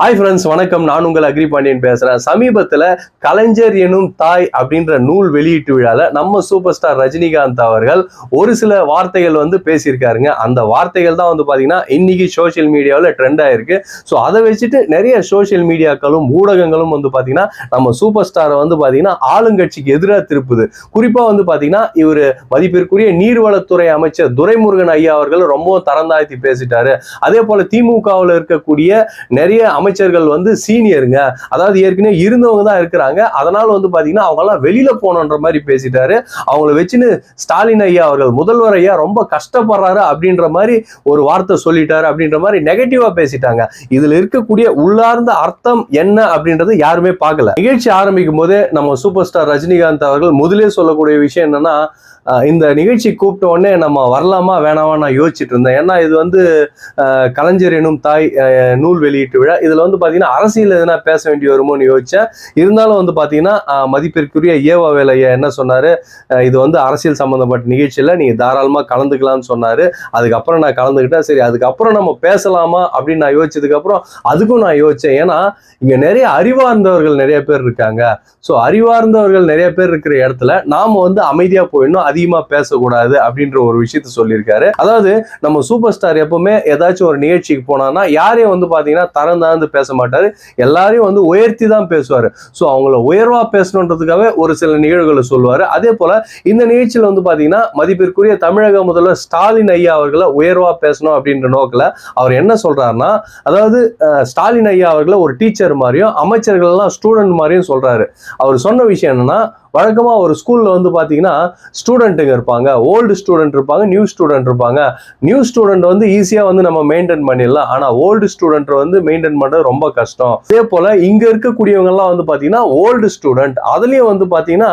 Hi friends வணக்கம். நான் உங்கள் அக்ரி பாண்டியன் பேசுறேன். சமீபத்தில் கலைஞர் எனும் தாய் அப்படின்ற நூல் வெளியீட்டு விழால நம்ம சூப்பர் ஸ்டார் ரஜினிகாந்த் அவர்கள் ஒரு சில வார்த்தைகள் வந்து பேசியிருக்காருங்க. அந்த வார்த்தைகள் தான் வந்து பாத்தீங்கன்னா இன்னைக்கு சோஷியல் மீடியாவில் ட்ரெண்ட் ஆயிருக்கு. ஸோ அதை வச்சுட்டு நிறைய சோஷியல் மீடியாக்களும் ஊடகங்களும் வந்து பாத்தீங்கன்னா நம்ம சூப்பர் ஸ்டாரை வந்து பாத்தீங்கன்னா ஆளுங்கட்சிக்கு எதிராக திருப்புது. குறிப்பா வந்து பாத்தீங்கன்னா இவர் மதிப்பிற்குரிய நீர்வளத்துறை அமைச்சர் துரைமுருகன் ஐயா அவர்கள் ரொம்பவும் தரந்தாழ்த்தி பேசிட்டாரு. அதே போல திமுகவில் இருக்கக்கூடிய நிறைய அமைச்சர்கள் வந்து சீனியருங்க. அதாவது ஏற்கனவே இருந்தவங்க தான் இருக்கிறாங்க. அதனால வந்து பாத்தீங்கன்னா அவங்கெல்லாம் வெளியில போகணுன்ற மாதிரி பேசிட்டாரு. அவங்கள வச்சுன்னு ஸ்டாலின் ஐயா அவர்கள் முதல்வர் ஐயா ரொம்ப கஷ்டப்படுறாரு அப்படின்ற மாதிரி ஒரு வார்த்தை சொல்லிட்டாரு அப்படின்ற மாதிரி நெகட்டிவா பேசிட்டாங்க. இதுல இருக்கக்கூடிய உள்ளார்ந்த அர்த்தம் என்ன அப்படின்றது யாருமே பார்க்கல. நிகழ்ச்சி ஆரம்பிக்கும் போதே நம்ம சூப்பர் ஸ்டார் ரஜினிகாந்த் அவர்கள் முதலே சொல்லக்கூடிய விஷயம் என்னன்னா இந்த நிகழ்ச்சி கூப்பிட்ட உடனே நம்ம வரலாமா வேணாமா நான் யோசிச்சுட்டு இருந்தேன். ஏன்னா இது வந்து கலைஞர் எனும் தாய் நூல் வெளியீட்டு விழா. இதில் வந்து பார்த்தீங்கன்னா அரசியல் எதுனா பேச வேண்டி வருமோன்னு யோசித்தேன் இருந்தாலும் வந்து பார்த்தீங்கன்னா மதிப்பிற்குரிய ஏவா வேலையை என்ன சொன்னார்? இது வந்து அரசியல் சம்மந்தப்பட்ட நிகழ்ச்சியில் நீங்கள் தாராளமாக கலந்துக்கலாம்னு சொன்னார். அதுக்கப்புறம் நான் கலந்துக்கிட்டேன். சரி அதுக்கப்புறம் நம்ம பேசலாமா அப்படின்னு நான் யோசிச்சதுக்கப்புறம் அதுக்கும் நான் யோசித்தேன் ஏன்னா இங்கே நிறைய அறிவார்ந்தவர்கள் நிறைய பேர் இருக்காங்க. ஸோ அறிவார்ந்தவர்கள் நிறைய பேர் இருக்கிற இடத்துல நாம் வந்து அமைதியாக போயிடணும். அதிகமா பேசக்கூடாது அப்படின்ற ஒரு விஷயத்த சொல்லியிருக்காரு. அதாவது நம்ம சூப்பர் ஸ்டார் எப்பவுமே ஏதாச்சும் ஒரு நிகழ்ச்சிக்கு போனான்னா யாரையும் வந்து பாத்தீங்கன்னா தரம் தாழ்ந்து பேச மாட்டாரு. எல்லாரையும் வந்து உயர்த்தி தான் பேசுவாரு. ஸோ அவங்கள உயர்வா பேசணுன்றதுக்காக ஒரு சில நிகழ்வுகளை சொல்லுவாரு. அதே போல இந்த நிகழ்ச்சியில வந்து பாத்தீங்கன்னா மதிப்பிற்குரிய தமிழக முதல்வர் ஸ்டாலின் ஐயா அவர்களை உயர்வா பேசணும் அப்படின்ற நோக்கில் அவர் என்ன சொல்றாருன்னா அதாவது அஹ், ஸ்டாலின் ஐயா அவர்களை ஒரு டீச்சர் மாதிரியும் அமைச்சர்கள் எல்லாம் ஸ்டூடெண்ட் மாதிரியும் சொல்றாரு. அவர் சொன்ன விஷயம் என்னன்னா வழக்கமாக ஒரு ஸ்கூலில் வந்து பார்த்தீங்கன்னா ஸ்டூடெண்ட்டுங்க இருப்பாங்க. ஓல்டு ஸ்டூடெண்ட் இருப்பாங்க நியூ ஸ்டூடெண்ட் இருப்பாங்க. நியூ ஸ்டூடெண்ட் வந்து ஈஸியாக வந்து நம்ம மெயின்டைன் பண்ணிடலாம். ஆனால் ஓல்டு ஸ்டூடெண்ட் வந்து மெயின்டைன் பண்ணுறது ரொம்ப கஷ்டம். அதே போல் இங்கே இருக்கக்கூடியவங்கெல்லாம் வந்து பார்த்தீங்கன்னா ஓல்டு ஸ்டூடெண்ட் அதுலேயும் வந்து பார்த்தீங்கன்னா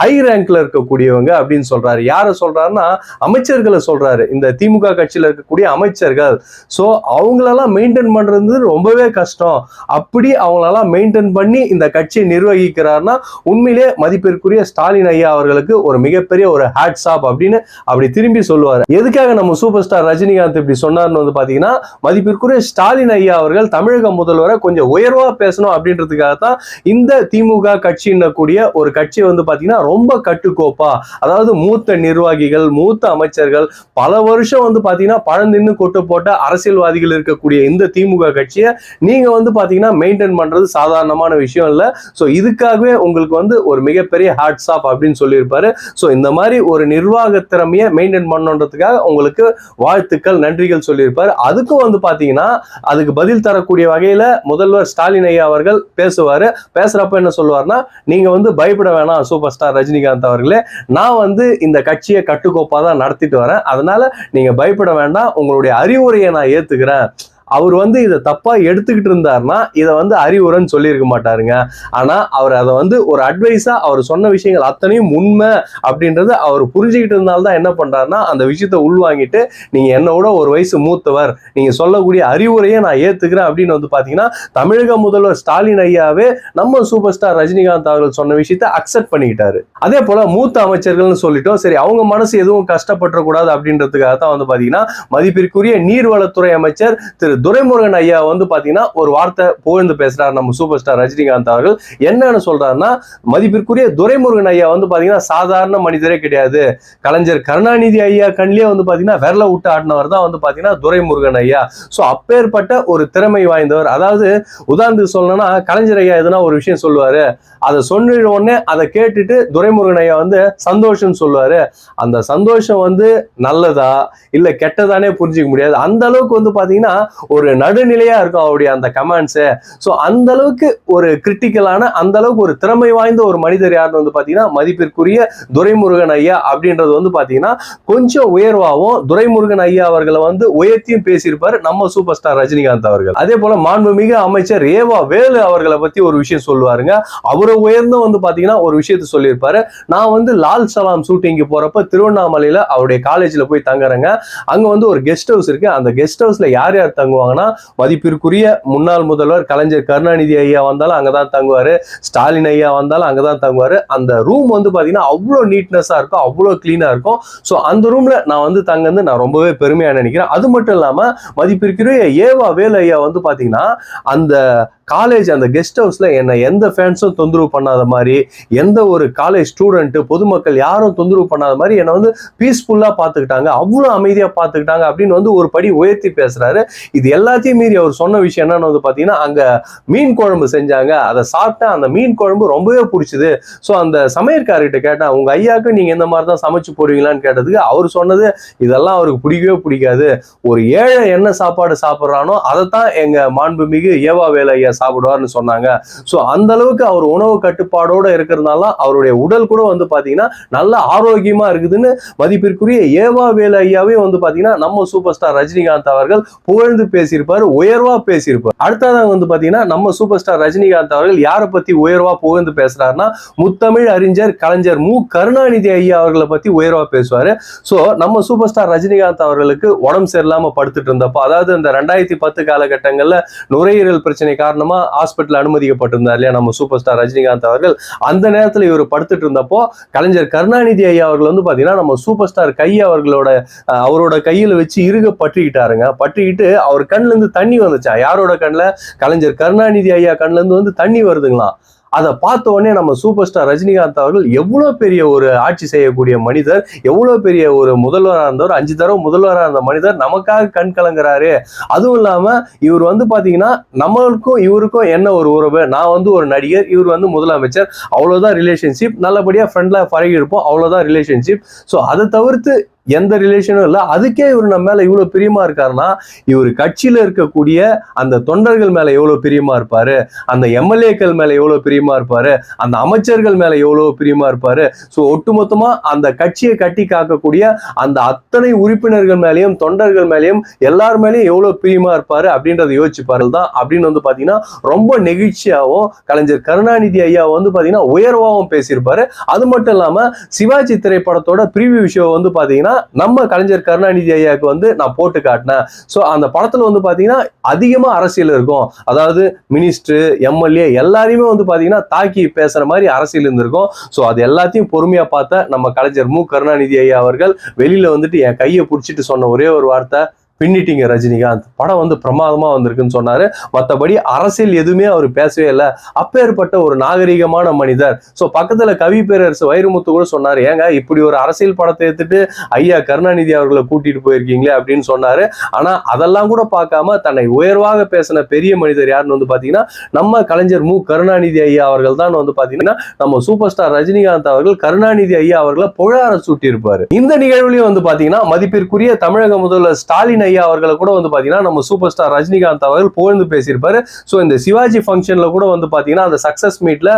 ஹை ரேங்க்ல இருக்கக்கூடியவங்க அப்படின்னு சொல்றாரு. யாரை சொல்றாருன்னா அமைச்சர்களை சொல்றாரு. இந்த திமுக கட்சியில் இருக்கக்கூடிய அமைச்சர்கள். ஸோ அவங்களெல்லாம் மெயின்டைன் பண்றது ரொம்பவே கஷ்டம். அப்படி அவங்களெல்லாம் மெயின்டைன் பண்ணி இந்த கட்சியை நிர்வகிக்கிறாருன்னா உண்மையிலே மதிப்பிற்குரிய ஸ்டாலின் ஐயா அவர்களுக்கு ஒரு மிகப்பெரிய ஒரு ஹேட்ஸ் ஆப் அப்படின்னு அப்படி திரும்பி சொல்லுவார். எதுக்காக நம்ம சூப்பர் ஸ்டார் ரஜினிகாந்த் இப்படி சொன்னார்னு வந்து பார்த்தீங்கன்னா மதிப்பிற்குரிய ஸ்டாலின் ஐயா அவர்கள் தமிழக முதல்வரை கொஞ்சம் உயர்வா பேசணும் அப்படின்றதுக்காக தான் இந்த திமுக கட்சின்னு கூடிய ஒரு கட்சி வந்து பார்த்தீங்கன்னா ரொம்ப கட்டுக்கோப்பா. அதாவது மூத்த நிர்வாகிகள் மூத்த அமைச்சர்கள் பல வருஷம் வந்து பாத்தீங்கன்னா பழந்தின்னு கொட்டு போட்ட அரசியல்வாதிகள் இருக்கக்கூடிய இந்த திமுக கட்சியை நீங்க வந்து பாத்தீங்கன்னா மெயின்டைன் பண்றது சாதாரணமான விஷயம் இல்ல. ஸோ இதுக்காகவே உங்களுக்கு வந்து ஒரு மிகப்பெரிய ஹேட்ஸ் ஆஃப் அப்படின்னு சொல்லியிருப்பாரு. ஸோ இந்த மாதிரி ஒரு நிர்வாக திறமையை மெயின்டைன் பண்ணணுன்றதுக்காக உங்களுக்கு வாழ்த்துக்கள் நன்றிகள் சொல்லியிருப்பாரு. அதுக்கும் வந்து பார்த்தீங்கன்னா அதுக்கு பதில் தரக்கூடிய வகையில் முதல்வர் ஸ்டாலின் ஐயா அவர்கள் பேசுவார். பேசுகிறப்ப என்ன சொல்லுவார்னா நீங்கள் வந்து பயப்பட வேணாம் சூப்பர் ஸ்டார் ரஜினிகாந்த் அவர்களே. நான் வந்து இந்த கட்சியை கட்டுக்கோப்பாக தான் நடத்திட்டு வரேன். அதனால நீங்கள் பயப்பட வேண்டாம். உங்களுடைய அறிவுரையை நான் ஏற்றுக்கிறேன் அவர் வந்து இதை தப்பாக எடுத்துக்கிட்டு இருந்தாருன்னா இதை வந்து அறிவுரைன்னு சொல்லியிருக்க மாட்டாருங்க. ஆனால் அவர் அதை வந்து ஒரு அட்வைஸாக அவர் சொன்ன விஷயங்கள் அத்தனையும் உண்மை அப்படின்றது அவர் புரிஞ்சுக்கிட்டு இருந்தால்தான் என்ன பண்ணுறாருன்னா அந்த விஷயத்தை உள்வாங்கிட்டு நீங்கள் என்னோட ஒரு வயசு மூத்தவர். நீங்கள் சொல்லக்கூடிய அறிவுரையை நான் ஏற்றுக்கிறேன் அப்படின்னு வந்து பார்த்தீங்கன்னா தமிழக முதல்வர் ஸ்டாலின் ஐயாவே நம்ம சூப்பர் ஸ்டார் ரஜினிகாந்த் அவர்கள் சொன்ன விஷயத்தை அக்செப்ட் பண்ணிக்கிட்டாரு. அதே போல் மூத்த அமைச்சர்கள்னு சொல்லிட்டோம். சரி அவங்க மனசு எதுவும் கஷ்டப்பட்டுறக்கூடாது அப்படின்றதுக்காக தான் வந்து பார்த்தீங்கன்னா மதிப்பிற்குரிய நீர்வளத்துறை அமைச்சர் திரு. துரைமுருகன் ஐயா வந்து பாத்தீங்கன்னா ஒரு வார்த்தை புகழ்ந்து பேசுறாரு நம்ம சூப்பர் ஸ்டார் ரஜினிகாந்த் அவர்கள். என்னன்னு சொல்றாருன்னா மதிப்பிற்குரிய துரைமுருகன் ஐயா வந்து பாத்தீங்கன்னா சாதாரண மனிதரே கிடையாது. கலைஞர் கருணாநிதி ஐயா கண்லயே வந்து பாத்தீங்கன்னா விரல விட்டு ஆடினவர் தான் வந்து பாத்தீங்கன்னா துரைமுருகன் ஐயா. ஸோ அப்பேற்பட்ட ஒரு திறமை வாய்ந்தவர். அதாவது உதாரணத்துக்கு சொல்லணும்னா கலைஞர் ஐயா எதுனா ஒரு விஷயம் சொல்லுவாரு. அதை சொன்ன உடனே அதை கேட்டுட்டு துரைமுருகன் ஐயா வந்து சந்தோஷம் சொல்லுவாரு. அந்த சந்தோஷம் வந்து நல்லதா? இல்ல கெட்டதானே புரிஞ்சுக்க முடியாது. அந்த அளவுக்கு வந்து பாத்தீங்கன்னா ஒரு நடுநிலையா இருக்கும் அவருடைய அந்த கமெண்ட்ஸு ஸோ அந்த அளவுக்கு ஒரு கிரிட்டிக்கலான அந்த அளவுக்கு ஒரு திறமை வாய்ந்த ஒரு மனிதர் யாருன்னு வந்து பாத்தீங்கன்னா மதிப்பிற்குரிய துரைமுருகன் ஐயா அப்படின்றது வந்து பாத்தீங்கன்னா கொஞ்சம் உயர்வாகவும் துரைமுருகன் ஐயா அவர்களை வந்து உயர்த்தியும் பேசியிருப்பாரு நம்ம சூப்பர் ஸ்டார் ரஜினிகாந்த் அவர்கள். அதே போல மாண்புமிகு அமைச்சர் ரேவா வேலு அவர்களை பத்தி ஒரு விஷயம் சொல்லுவாருங்க. அவரை உயர்ந்தும் வந்து பாத்தீங்கன்னா ஒரு விஷயத்த சொல்லியிருப்பாரு. நான் வந்து லால் சலாம் ஷூட்டிங்கு போறப்ப திருவண்ணாமலையில அவருடைய காலேஜ்ல போய் தங்குறேங்க. அங்க வந்து ஒரு கெஸ்ட் ஹவுஸ் இருக்கு. அந்த கெஸ்ட் ஹவுஸ்ல யார் யார் தங்குவாங்க தங்குவாங்கன்னா மதிப்பிற்குரிய முன்னாள் முதல்வர் கலைஞர் கருணாநிதி ஐயா வந்தாலும் அங்கதான் தங்குவார். ஸ்டாலின் ஐயா வந்தாலும் அங்கதான் தங்குவாரு. அந்த ரூம் வந்து பார்த்தீங்கன்னா அவ்வளோ நீட்னஸாக இருக்கும் அவ்வளோ க்ளீனாக இருக்கும். ஸோ அந்த ரூமில் நான் வந்து தங்கந்து நான் ரொம்பவே பெருமையாக நினைக்கிறேன். அது மட்டும் இல்லாமல் மதிப்பிற்குரிய ஏவா வேலு ஐயா வந்து பார்த்தீங்கன்னா அந்த காலேஜ் அந்த கெஸ்ட் ஹவுஸில் என்னை எந்த ஃபேன்ஸும் தொந்தரவு பண்ணாத மாதிரி எந்த ஒரு காலேஜ் ஸ்டூடெண்ட்டு பொதுமக்கள் யாரும் தொந்தரவு பண்ணாத மாதிரி என்னை வந்து பீஸ்ஃபுல்லாக பார்த்துக்கிட்டாங்க. அவ்வளோ அமைதியாக பார்த்துக்கிட்டாங்க அப்படின்னு வந்து ஒரு படி உயர்த்தி பேசுகிறாரு இது எல்லாத்தையும் மீறி அவர் சொன்ன விஷயம் என்னன்னு வந்து பார்த்தீங்கன்னா அங்கே மீன் குழம்பு செஞ்சாங்க. அதை சாப்பிட்டேன். அந்த மீன் குழம்பு ரொம்பவே பிடிச்சிது. ஸோ அந்த சமையற்காரர்கிட்ட கேட்டேன் உங்கள் ஐயாவுக்கு நீங்கள் இந்த மாதிரி தான் சமைச்சு போடுவீங்களான்னு கேட்டதுக்கு அவர் சொன்னது இதெல்லாம் அவருக்கு பிடிக்கவே பிடிக்காது. ஒரு ஏழை என்ன சாப்பாடு சாப்பிட்றானோ அதைத்தான் எங்கள் மாண்புமிகு ஏவா வேலை ஐயா சாப்பிடுவார்னு சொன்னாங்க. ஸோ அந்த அளவுக்கு அவர் உணவு கட்டுப்பாடோட இருக்கிறதுனால அவருடைய உடல் கூட வந்து பார்த்தீங்கன்னா நல்ல ஆரோக்கியமா இருக்குதுன்னு மதிப்பிற்குரிய ஏவா வேலு ஐயாவே வந்து பார்த்தீங்கன்னா நம்ம சூப்பர் ஸ்டார் ரஜினிகாந்த் அவர்கள் புகழ்ந்து பேசியிருப்பாரு உயர்வா பேசியிருப்பார். அடுத்ததாக வந்து பார்த்தீங்கன்னா நம்ம சூப்பர் ஸ்டார் ரஜினிகாந்த் அவர்கள் யாரை பத்தி உயர்வா புகழ்ந்து பேசுறாருன்னா முத்தமிழ் அறிஞர் கலைஞர் மு. கருணாநிதி ஐயா அவர்களை பத்தி உயர்வா பேசுவாரு. ஸோ நம்ம சூப்பர் ஸ்டார் ரஜினிகாந்த் அவர்களுக்கு உடம்பு சரியில்லாம படுத்துட்டு இருந்தப்போ அதாவது இந்த ரெண்டாயிரத்தி பத்து காலகட்டங்கள்ல நுரையீரல் பிரச்சனை காரணம் ஹாஸ்பிட்டல் அனுமதிக்கப்பட்டிருந்தார் இல்லையா? நம்ம சூப்பர் ஸ்டார் ரஜினிகாந்த் அவர்கள். அந்த நேரத்தில் இவர் படுத்துட்டு இருந்தப்போ கலைஞர் கருணாநிதி ஐயா அவர்கள் வந்து பாத்தீங்கன்னா நம்ம சூப்பர் ஸ்டார் கை அவர்களோட அவரோட கையில வச்சு இருக பற்றிக்கிட்டாருங்க. பற்றிக்கிட்டு அவர் கண்ணுல இருந்து தண்ணி வந்துச்சா? யாரோட கண்ணுல? கலைஞர் கருணாநிதி ஐயா கண்ணுல இருந்து வந்து தண்ணி வருதுங்களாம் அதை பார்த்த உடனே நம்ம சூப்பர் ஸ்டார் ரஜினிகாந்த் அவர்கள் எவ்வளோ பெரிய ஒரு ஆட்சி செய்யக்கூடிய மனிதர் எவ்வளோ பெரிய ஒரு முதல்வராக இருந்தவர் அஞ்சு தடவை முதல்வராக இருந்த மனிதர் நமக்காக கண் கலங்குறாரு. அதுவும் இல்லாமல் இவர் வந்து பார்த்தீங்கன்னா நம்மளுக்கும் இவருக்கும் என்ன ஒரு உறவு? நான் வந்து ஒரு நடிகர் இவர் வந்து முதலமைச்சர். அவ்வளோதான் ரிலேஷன்ஷிப் நல்லபடியாக ஃப்ரெண்ட்ல பழகி இருப்போம் அவ்வளோதான் ரிலேஷன்ஷிப் ஸோ அதை தவிர்த்து எந்த ரிலேஷனும் இல்லை. அதுக்கே இவர் நம்ம மேலே இவ்வளோ பிரியமா இருக்காருன்னா இவர் கட்சியில் இருக்கக்கூடிய அந்த தொண்டர்கள் மேலே எவ்வளோ பிரியமா இருப்பாரு? அந்த எம்எல்ஏக்கள் மேலே எவ்வளோ பிரியமா இருப்பாரு? அந்த அமைச்சர்கள் மேலே எவ்வளோ பிரியமா இருப்பாரு? ஸோ ஒட்டுமொத்தமாக அந்த கட்சியை கட்டி காக்கக்கூடிய அந்த அத்தனை உறுப்பினர்கள் மேலேயும் தொண்டர்கள் மேலேயும் எல்லார் மேலேயும் எவ்வளோ பிரியமா இருப்பாரு அப்படின்றத யோசிச்சுப்பாரு தான் அப்படின்னு வந்து பார்த்தீங்கன்னா ரொம்ப நெகிழ்ச்சியாகவும் கலைஞர் கருணாநிதி ஐயா வந்து பார்த்தீங்கன்னா உயர்வாகவும் பேசியிருப்பாரு. அது மட்டும் இல்லாமல் சிவாஜி திரைப்படத்தோட பிரிவி விஷயம் வந்து பார்த்தீங்கன்னா நம்ம கலைஞர் கருணாநிதி ஐயாவுக்கு வந்து நான் போட்டு காட்டினேன். ஸோ அந்த படத்துல வந்து பாத்தீங்கன்னா அதிகமா அரசியல் இருக்கும். அதாவது மினிஸ்டர் எம்எல்ஏ எல்லாரையுமே வந்து பாத்தீங்கன்னா தாக்கி பேசுற மாதிரி அரசியல் இருந்திருக்கும். ஸோ அது எல்லாத்தையும் பொறுமையா பார்த்த நம்ம கலைஞர் மு கருணாநிதி ஐயா அவர்கள் வெளியில வந்துட்டு என் கையை பிடிச்சிட்டு சொன்ன ஒரே ஒரு வார்த்தை பின்னிட்டீங்க ரஜினிகாந்த். படம் வந்து பிரமாதமா வந்திருக்குன்னு சொன்னாரு. மற்றபடி அரசியல் எதுவுமே அவர் பேசவே இல்லை. அப்பேற்பட்ட ஒரு நாகரிகமான மனிதர். ஸோ பக்கத்துல கவி பேரரசு வைரமுத்து கூட சொன்னாரு ஏங்க இப்படி ஒரு அரசியல் படத்தை எடுத்துட்டு ஐயா கருணாநிதி அவர்களை கூட்டிட்டு போயிருக்கீங்களே? அப்படின்னு சொன்னாரு. ஆனா அதெல்லாம் கூட பார்க்காம தன்னை உயர்வாக பேசின பெரிய மனிதர் யாருன்னு வந்து பாத்தீங்கன்னா நம்ம கலைஞர் மு. கருணாநிதி ஐயா அவர்கள் தான் வந்து பாத்தீங்கன்னா நம்ம சூப்பர் ஸ்டார் ரஜினிகாந்த் அவர்கள் கருணாநிதி ஐயா அவர்களை புகழார சூட்டியிருப்பாரு. இந்த நிகழ்வுலயும் வந்து பாத்தீங்கன்னா மதிப்பிற்குரிய தமிழக முதல்வர் ஸ்டாலின் ஐயா அவர்களை கூட வந்து பார்த்தீங்கன்னா நம்ம சூப்பர் ஸ்டார் ரஜினிகாந்த் அவர்கள் புகழ்ந்து பேசியிருப்பாரு. ஸோ இந்த சிவாஜி ஃபங்க்ஷனில் கூட வந்து பார்த்தீங்கன்னா அந்த சக்ஸஸ் மீட்டில்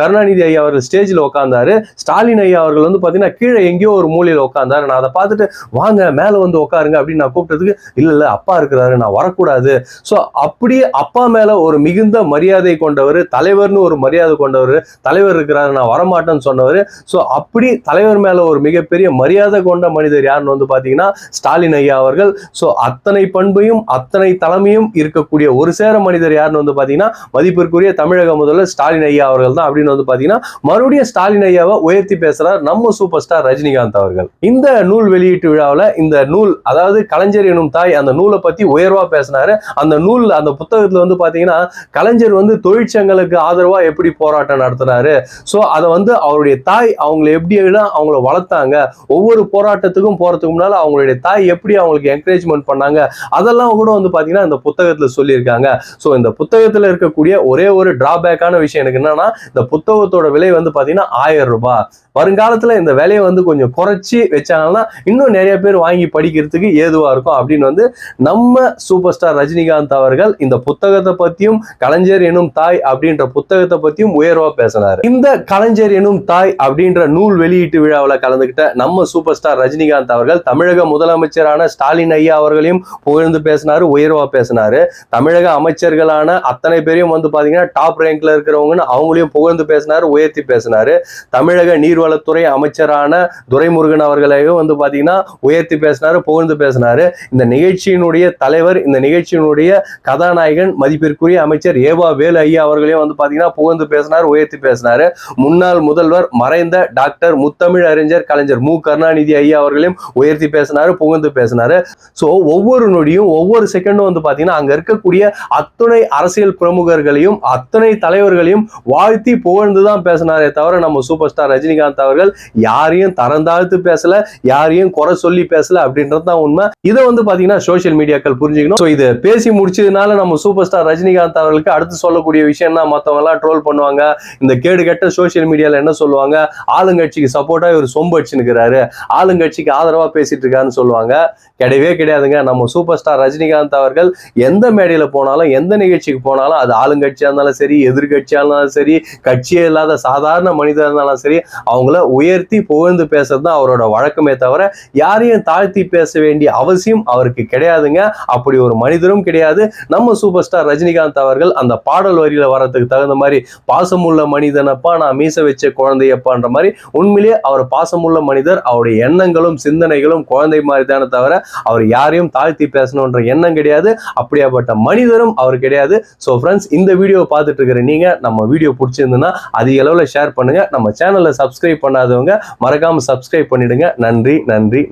கருணாநிதி ஐயா அவர்கள் ஸ்டேஜில் உட்காந்தாரு ஸ்டாலின் ஐயா அவர்கள் வந்து பார்த்தீங்கன்னா கீழே எங்கேயோ ஒரு மூலையில் உட்காந்தாரு நான் அதை பார்த்துட்டு வாங்க மேலே வந்து உட்காருங்க அப்படின்னு நான் கூப்பிட்டதுக்கு இல்லை இல்லை அப்பா இருக்கிறாரு நான் வரக்கூடாது. ஸோ அப்படியே அப்பா மேலே ஒரு மிகுந்த மரியாதை கொண்டவர் தலைவர்னு ஒரு மரியாதை கொண்டவர் தலைவர் இருக்கிறாரு நான் வரமாட்டேன்னு சொன்னவர். ஸோ அப்படி தலைவர் மேலே ஒரு மிகப்பெரிய மரியாதை கொண்ட மனிதர் யாருன்னு வந்து பார்த்தீங்கன்னா ஸ்டாலின் ஐயா அவர்கள். ஸோ அத்தனை பண்பையும் அத்தனை தலைமையும் இருக்கக்கூடிய ஒரு சேர மனிதர் யாருன்னு வந்து பார்த்தீங்கன்னா மதிப்பிற்குரிய தமிழக முதல்வர் ஸ்டாலின் ஐயா அவர்கள் தான் அப்படின்னு வந்து பார்த்தீங்கன்னா மறுபடியும் ஸ்டாலின் ஐயாவை உயர்த்தி பேசுறார் நம்ம சூப்பர் ஸ்டார் ரஜினிகாந்த் அவர்கள். இந்த நூல் வெளியீட்டு விழாவில் இந்த நூல் அதாவது கலைஞர் எனும் தாய் அந்த நூலை பற்றி உயர்வாக பேசினாரு. அந்த நூல் அந்த புத்தகத்தில் வந்து பார்த்தீங்கன்னா கலைஞர் வந்து தொழிற்சங்களுக்கு ஆதரவாக எப்படி போராட்டம் நடத்தினாரு. ஸோ அதை வந்து அவருடைய தாய் அவங்களை எப்படி அவங்கள வளர்த்தாங்க ஒவ்வொரு போராட்டத்துக்கும் போகிறதுக்கு முன்னால் அவங்களுடைய தாய் எப்படி அவங்களுக்கு என்கரேஜ் என்கரேஜ்மெண்ட் பண்ணாங்க. அதெல்லாம் கூட வந்து பார்த்தீங்கன்னா இந்த புத்தகத்தில் சொல்லியிருக்காங்க. ஸோ இந்த புத்தகத்தில் இருக்கக்கூடிய ஒரே ஒரு டிராபேக்கான விஷயம் எனக்கு என்னன்னா இந்த புத்தகத்தோட விலை வந்து பார்த்தீங்கன்னா ஆயிரம் ரூபாய். வருங்காலத்தில் இந்த விலையை வந்து கொஞ்சம் குறைச்சி வச்சாங்கன்னா இன்னும் நிறைய பேர் வாங்கி படிக்கிறதுக்கு ஏதுவாக இருக்கும் அப்படின்னு வந்து நம்ம சூப்பர் ஸ்டார் ரஜினிகாந்த் அவர்கள் இந்த புத்தகத்தை பற்றியும் கலைஞர் எனும் தாய் அப்படின்ற புத்தகத்தை பற்றியும் உயர்வாக பேசினார். இந்த கலைஞர் எனும் தாய் அப்படின்ற நூல் வெளியீட்டு விழாவில் கலந்துக்கிட்ட நம்ம சூப்பர் ஸ்டார் ரஜினிகாந்த் அவர்கள் தமிழக முதலமைச்சரான ஸ்டாலின் ஐயா ஐயா அவர்களையும் புகழ்ந்து பேசினாரு உயர்வா பேசினாரு. தமிழக அமைச்சர்களான அத்தனை பேரையும் வந்து பாத்தீங்கன்னா டாப் ரேங்க்ல இருக்கிறவங்கன்னு அவங்களையும் புகழ்ந்து பேசினாரு உயர்த்தி பேசினாரு. தமிழக நீர்வளத்துறை அமைச்சரான துரைமுருகன் அவர்களையும் வந்து பாத்தீங்கன்னா உயர்த்தி பேசினாரு புகழ்ந்து பேசினாரு. இந்த நிகழ்ச்சியினுடைய தலைவர் இந்த நிகழ்ச்சியினுடைய கதாநாயகன் மதிப்பிற்குரிய அமைச்சர் ஏவா வேலு ஐயா அவர்களையும் வந்து பாத்தீங்கன்னா புகழ்ந்து பேசினார் உயர்த்தி பேசினாரு. முன்னாள் முதல்வர் மறைந்த டாக்டர் முத்தமிழ் அறிஞர் கலைஞர் மு. கருணாநிதி ஐயா அவர்களையும் உயர்த்தி பேசினாரு புகழ்ந்து பேசினாரு. ஸோ ஒவ்வொரு நொடியும் ஒவ்வொரு செகண்டும் வந்து பாத்தீங்கன்னா அங்க இருக்கக்கூடிய அத்துணை அரசியல் பிரமுகர்களையும் அத்தனை தலைவர்களையும் வாழ்த்தி புகழ்ந்து தான் பேசினாரே தவிர நம்ம சூப்பர் ஸ்டார் ரஜினிகாந்த் அவர்கள் யாரையும் தரந்தாழ்த்து பேசல யாரையும் குறை சொல்லி பேசல அப்படின்றது தான் உண்மை. இதை வந்து பாத்தீங்கன்னா சோஷியல் மீடியாக்கள் புரிஞ்சுக்கணும். ஸோ இது பேசி முடிச்சதுனால நம்ம சூப்பர் ஸ்டார் ரஜினிகாந்த் அவர்களுக்கு அடுத்து சொல்லக்கூடிய விஷயம்னா மத்தவங்க எல்லாம் ட்ரோல் பண்ணுவாங்க. இந்த கேடு கெட்ட சோஷியல் மீடியால என்ன சொல்லுவாங்க? ஆளுங்கட்சிக்கு சப்போர்ட்டா இவர் சொம்பு அடிச்சுனுக்கிறாரு ஆளுங்கட்சிக்கு ஆதரவா பேசிட்டு இருக்காருன்னு சொல்லுவாங்க. கிடையவே கிடையாதுங்க. நம்ம சூப்பர் ஸ்டார் ரஜினிகாந்த் அவர்கள் எந்த மேடையில் போனாலும் எந்த நிகழ்ச்சிக்கு போனாலும் அது ஆளுங்கட்சியா இருந்தாலும் சரி எதிர்கட்சியா இருந்தாலும் சரி கட்சியே இல்லாத சாதாரண மனிதர் இருந்தாலும் சரி அவங்கள உயர்த்தி புகழ்ந்து பேசுறது தான் அவரோட வழக்கமே தவிர யாரையும் தாழ்த்தி பேச வேண்டிய அவசியம் அவருக்கு கிடையாதுங்க. அப்படி ஒரு மனிதரும் கிடையாது. நம்ம சூப்பர் ஸ்டார் ரஜினிகாந்த் அவர்கள் அந்த பாடல் வரியில வர்றதுக்கு தகுந்த மாதிரி பாசமுள்ள மனிதனப்பா நான் மீச வச்ச குழந்தையப்பான்ற மாதிரி உண்மையிலேயே அவர் பாசமுள்ள மனிதர் அவருடைய எண்ணங்களும் சிந்தனைகளும் குழந்தை மாதிரி தானே தவிர அவர் யார் யாரையும் தாழ்த்தி பேசணுன்ற எண்ணம் கிடையாது. அப்படியாப்பட்ட மனிதரும் அவர் கிடையாது. ஸோ ஃப்ரெண்ட்ஸ் இந்த வீடியோ பார்த்துட்டு இருக்கிற நீங்க நம்ம வீடியோ பிடிச்சிருந்துன்னா அதிக அளவில் ஷேர் பண்ணுங்க. நம்ம சேனலை சப்ஸ்கிரைப் பண்ணாதவங்க மறக்காம சப்ஸ்கிரைப் பண்ணிடுங்க. நன்றி நன்றி நன்றி.